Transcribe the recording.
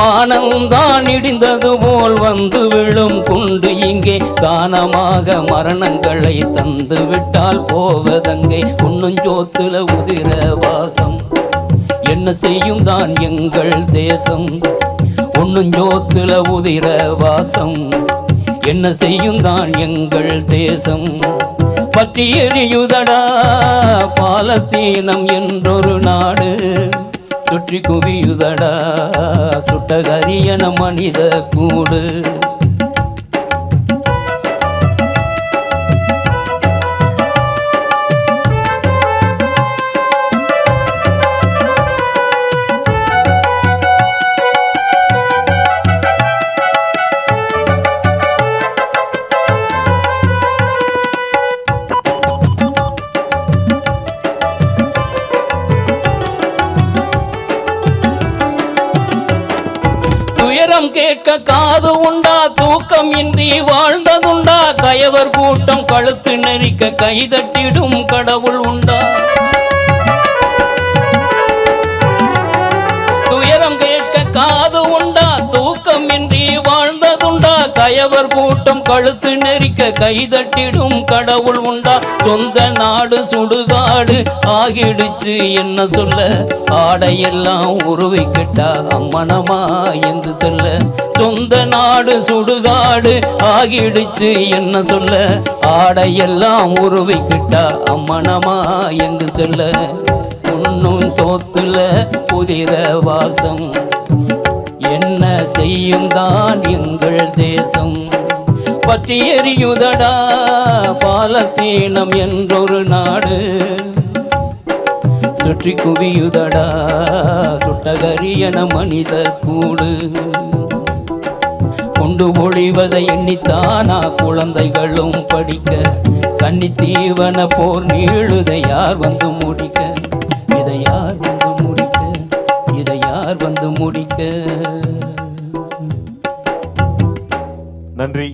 வானம்தான் இடிந்தது போல் வந்து விழும் குண்டு இங்கே. தானமாக மரணங்களை தந்து விட்டால் போவதங்கே. உண்ணுஞ்சோத்துல உதிர வாசம். என்ன செய்யும் தான் எங்கள் தேசம்? ஒண்ணுஞ்சோத்துல உதிர வாசம். என்ன செய்யும் தான் எங்கள் தேசம்? பற்றி எரியுதடா பாலத்தீனம் என்றொரு நாடு. சுற்றி குவியுதடா சுட்டகரியன மனித கூடு. துயரம் கேட்க காது உண்டா? தூக்கம் இன்றி வாழ்ந்ததுண்டா? கயவர் கூட்டம் கழுத்து நெறிக்க கைதட்டிடும் கடவுள் உண்டா? கயவர் கூட்டம் கழுத்து நெரிக்க கைதட்டிடும் கடவுள் உண்டா? சொந்த நாடு சுடுகாடு ஆகிடுச்சு என்ன சொல்ல? ஆடையெல்லாம் உருவிக்கிட்டா அம்மனமா என்று சொல்ல. சொந்த நாடு சுடுகாடு ஆகிடுச்சு என்ன சொல்ல? ஆடையெல்லாம் உருவிக்கிட்டா அம்மனமா என்று சொல்ல. உண்ணும் சோத்துல புதிர வாசம். என்ன செய்யும் தான் எங்கள் தேசம். பற்றி எரியுதடா பாலத்தீனம் என்றொரு நாடு. சுற்றி குவியுதடா சுட்டகரியன மனித கூடு. கொண்டு ஒழிவதை எண்ணித்தானா குழந்தைகளும் படிக்க. கன்னித்தீவன போர் நீழுதை யார் வந்து முடிக்க? இதை யார் வந்து முடிக்க? இதை யார் வந்து முடிக்க? நன்றி.